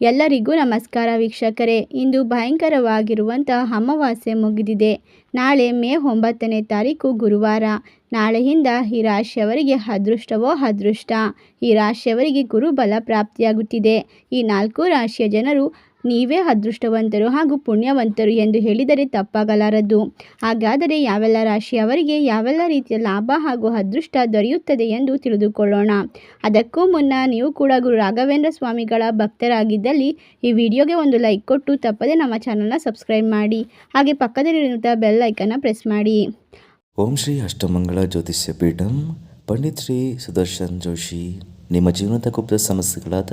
ಎಲ್ಲರಿಗೂ ನಮಸ್ಕಾರ ವೀಕ್ಷಕರೇ. ಇಂದು ಭಯಂಕರವಾಗಿರುವಂಥ ಅಮಾವಾಸ್ಯೆ ಮುಗಿದಿದೆ. ನಾಳೆ ಮೇ ಒಂಬತ್ತನೇ ತಾರೀಕು ಗುರುವಾರ. ನಾಳೆಯಿಂದ ಈ ರಾಶಿಯವರಿಗೆ ಅದೃಷ್ಟವೋ ಅದೃಷ್ಟ. ಈ ರಾಶಿಯವರಿಗೆ ಗುರುಬಲ ಪ್ರಾಪ್ತಿಯಾಗುತ್ತಿದೆ. ಈ ನಾಲ್ಕು ರಾಶಿಯ ಜನರು ನೀವೇ ಅದೃಷ್ಟವಂತರು ಹಾಗೂ ಪುಣ್ಯವಂತರು ಎಂದು ಹೇಳಿದರೆ ತಪ್ಪಾಗಲಾರದು. ಹಾಗಾದರೆ ಯಾವೆಲ್ಲ ರಾಶಿಯವರಿಗೆ ಯಾವೆಲ್ಲ ರೀತಿಯ ಲಾಭ ಹಾಗೂ ಅದೃಷ್ಟ ದೊರೆಯುತ್ತದೆ ಎಂದು ತಿಳಿದುಕೊಳ್ಳೋಣ. ಅದಕ್ಕೂ ಮುನ್ನ ನೀವು ಕೂಡ ಗುರು ರಾಘವೇಂದ್ರ ಸ್ವಾಮಿಗಳ ಭಕ್ತರಾಗಿದ್ದಲ್ಲಿ ಈ ವಿಡಿಯೋಗೆ ಒಂದು ಲೈಕ್ ಕೊಟ್ಟು ತಪ್ಪದೆ ನಮ್ಮ ಚಾನಲ್ನ ಸಬ್ಸ್ಕ್ರೈಬ್ ಮಾಡಿ. ಹಾಗೆ ಪಕ್ಕದಲ್ಲಿರುವಂಥ ಬೆಲ್ ಐಕನ್ನ ಪ್ರೆಸ್ ಮಾಡಿ. ಓಂ ಶ್ರೀ ಅಷ್ಟಮಂಗಳ ಜ್ಯೋತಿಷ್ಯ ಪೀಠಂ, ಪಂಡಿತ್ ಶ್ರೀ ಸುದರ್ಶನ್ ಜೋಶಿ. ನಿಮ್ಮ ಜೀವನದ ಗುಪ್ತ ಸಮಸ್ಯೆಗಳಾದ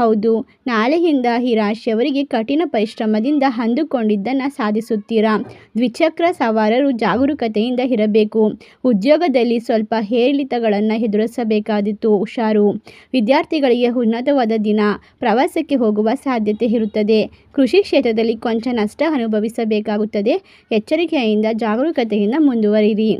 ಹೌದು, ನಾಳೆಯಿಂದ ಈ ರಾಶಿಯವರಿಗೆ ಕಠಿಣ ಪರಿಶ್ರಮದಿಂದ ಅಂದುಕೊಂಡಿದ್ದನ್ನು ಸಾಧಿಸುತ್ತೀರಾ? ದ್ವಿಚಕ್ರ ಸವಾರರು ಜಾಗರೂಕತೆಯಿಂದ ಇರಬೇಕು. ಉದ್ಯೋಗದಲ್ಲಿ ಸ್ವಲ್ಪ ಏರಿಳಿತಗಳನ್ನು ಎದುರಿಸಬೇಕಾದಿತ್ತು ಹುಷಾರು. ವಿದ್ಯಾರ್ಥಿಗಳಿಗೆ ಉನ್ನತವಾದ ದಿನ, ಪ್ರವಾಸಕ್ಕೆ ಹೋಗುವ ಸಾಧ್ಯತೆ ಇರುತ್ತದೆ. ಕೃಷಿ ಕ್ಷೇತ್ರದಲ್ಲಿ ಕೊಂಚ ನಷ್ಟ ಅನುಭವಿಸಬೇಕಾಗುತ್ತದೆ. ಎಚ್ಚರಿಕೆಯಿಂದ ಜಾಗರೂಕತೆಯಿಂದ ಮುಂದುವರಿರಿ.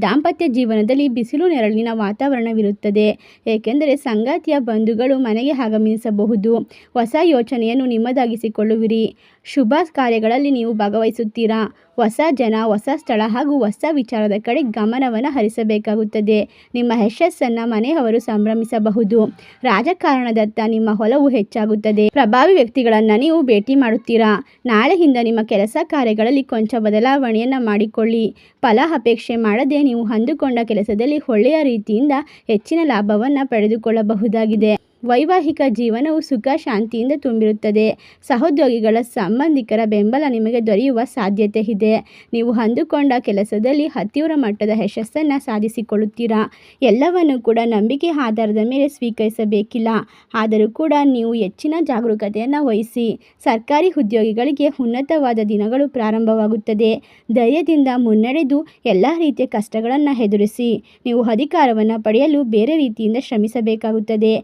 ದಾಂಪತ್ಯ ಜೀವನದಲ್ಲಿ ಬಿಸಿಲು ನೆರಳಿನ ವಾತಾವರಣವಿರುತ್ತದೆ ಏಕೆಂದರೆ ಸಂಗಾತಿಯ ಬಂಧುಗಳು ಮನೆಗೆ ಆಗಮಿಸಬಹುದು. ಹೊಸ ಯೋಚನೆಯನ್ನು ನಿಮ್ಮದಾಗಿಸಿಕೊಳ್ಳುವಿರಿ. ಶುಭ ಕಾರ್ಯಗಳಲ್ಲಿ ನೀವು ಭಾಗವಹಿಸುತ್ತೀರಾ? ಹೊಸ ಜನ, ಹೊಸ ಸ್ಥಳ ಹಾಗೂ ಹೊಸ ವಿಚಾರದ ಕಡೆ ಗಮನವನ್ನು ಹರಿಸಬೇಕಾಗುತ್ತದೆ. ನಿಮ್ಮ ಯಶಸ್ಸನ್ನು ಮನೆಯವರು ಸಂಭ್ರಮಿಸಬಹುದು. ರಾಜಕಾರಣದತ್ತ ನಿಮ್ಮ ಒಲವು ಹೆಚ್ಚಾಗುತ್ತದೆ. ಪ್ರಭಾವಿ ವ್ಯಕ್ತಿಗಳನ್ನು ನೀವು ಭೇಟಿ ಮಾಡುತ್ತೀರಾ? ನಾಳೆಯಿಂದ ನಿಮ್ಮ ಕೆಲಸ ಕಾರ್ಯಗಳಲ್ಲಿ ಕೊಂಚ ಬದಲಾವಣೆಯನ್ನು ಮಾಡಿಕೊಳ್ಳಿ. ಫಲ ಅಪೇಕ್ಷೆ ಮಾಡದೆ ನೀವು ಅಂದುಕೊಂಡ ಕೆಲಸದಲ್ಲಿ ಒಳ್ಳೆಯ ರೀತಿಯಿಂದ ಹೆಚ್ಚಿನ ಲಾಭವನ್ನು ಪಡೆದುಕೊಳ್ಳಬಹುದಾಗಿದೆ. ವೈವಾಹಿಕ ಜೀವನವು ಸುಖ, ಶಾಂತಿಯಿಂದ ತುಂಬಿರುತ್ತದೆ. ಸಹೋದ್ಯೋಗಿಗಳ, ಸಂಬಂಧಿಕರ ಬೆಂಬಲ ನಿಮಗೆ ದೊರೆಯುವ ಸಾಧ್ಯತೆ ಇದೆ. ನೀವು ಅಂದುಕೊಂಡ ಕೆಲಸದಲ್ಲಿ ಅತೀವ್ರ ಮಟ್ಟದ ಯಶಸ್ಸನ್ನು ಸಾಧಿಸಿಕೊಳ್ಳುತ್ತೀರಾ? ಎಲ್ಲವನ್ನು ಕೂಡ ನಂಬಿಕೆ ಆಧಾರದ ಮೇಲೆ ಸ್ವೀಕರಿಸಬೇಕಿಲ್ಲ. ಆದರೂ ಕೂಡ ನೀವು ಹೆಚ್ಚಿನ ಜಾಗರೂಕತೆಯನ್ನು ವಹಿಸಿ, ಸರ್ಕಾರಿ ಉದ್ಯೋಗಿಗಳಿಗೆ ಉನ್ನತವಾದ ದಿನಗಳು ಪ್ರಾರಂಭವಾಗುತ್ತದೆ. ಧೈರ್ಯದಿಂದ ಮುನ್ನಡೆದು ಎಲ್ಲ ರೀತಿಯ ಕಷ್ಟಗಳನ್ನು ಎದುರಿಸಿ, ನೀವು ಅಧಿಕಾರವನ್ನು ಪಡೆಯಲು ಬೇರೆ ರೀತಿಯಿಂದ ಶ್ರಮಿಸಬೇಕಾಗುತ್ತದೆ.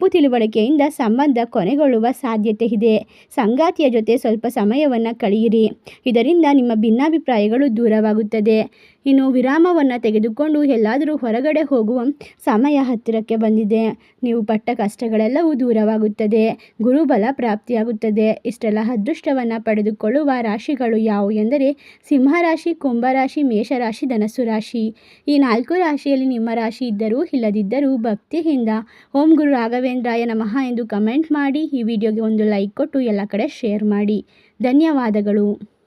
ತಪ್ಪು ತಿಳುವಳಿಕೆಯಿಂದ ಸಂಬಂಧ ಕೊನೆಗೊಳ್ಳುವ ಸಾಧ್ಯತೆ ಇದೆ. ಸಂಗಾತಿಯ ಜೊತೆ ಸ್ವಲ್ಪ ಸಮಯವನ್ನು ಕಳೆಯಿರಿ. ಇದರಿಂದ ನಿಮ್ಮ ಭಿನ್ನಾಭಿಪ್ರಾಯಗಳು ದೂರವಾಗುತ್ತದೆ. ಇನ್ನು ವಿರಾಮವನ್ನು ತೆಗೆದುಕೊಂಡು ಎಲ್ಲಾದರೂ ಹೊರಗಡೆ ಹೋಗುವ ಸಮಯ ಹತ್ತಿರಕ್ಕೆ ಬಂದಿದೆ. ನೀವು ಪಟ್ಟ ಕಷ್ಟಗಳೆಲ್ಲವೂ ದೂರವಾಗುತ್ತದೆ. ಗುರುಬಲ ಪ್ರಾಪ್ತಿಯಾಗುತ್ತದೆ. ಇಷ್ಟೆಲ್ಲ ಅದೃಷ್ಟವನ್ನು ಪಡೆದುಕೊಳ್ಳುವ ರಾಶಿಗಳು ಯಾವುವು ಎಂದರೆ ಸಿಂಹರಾಶಿ, ಕುಂಭರಾಶಿ, ಮೇಷರಾಶಿ, ಧನಸ್ಸು ರಾಶಿ. ಈ ನಾಲ್ಕು ರಾಶಿಯಲ್ಲಿ ನಿಮ್ಮ ರಾಶಿ ಇದ್ದರೂ ಇಲ್ಲದಿದ್ದರೂ ಭಕ್ತಿಯಿಂದ ಓಂ ಗುರು ರಾಘವೇಂದ್ರಾಯ ನಮಃ ಎಂದು ಕಮೆಂಟ್ ಮಾಡಿ ಈ ವಿಡಿಯೋಗೆ ಒಂದು ಲೈಕ್ ಕೊಟ್ಟು ಎಲ್ಲ ಕಡೆ ಶೇರ್ ಮಾಡಿ. ಧನ್ಯವಾದಗಳು.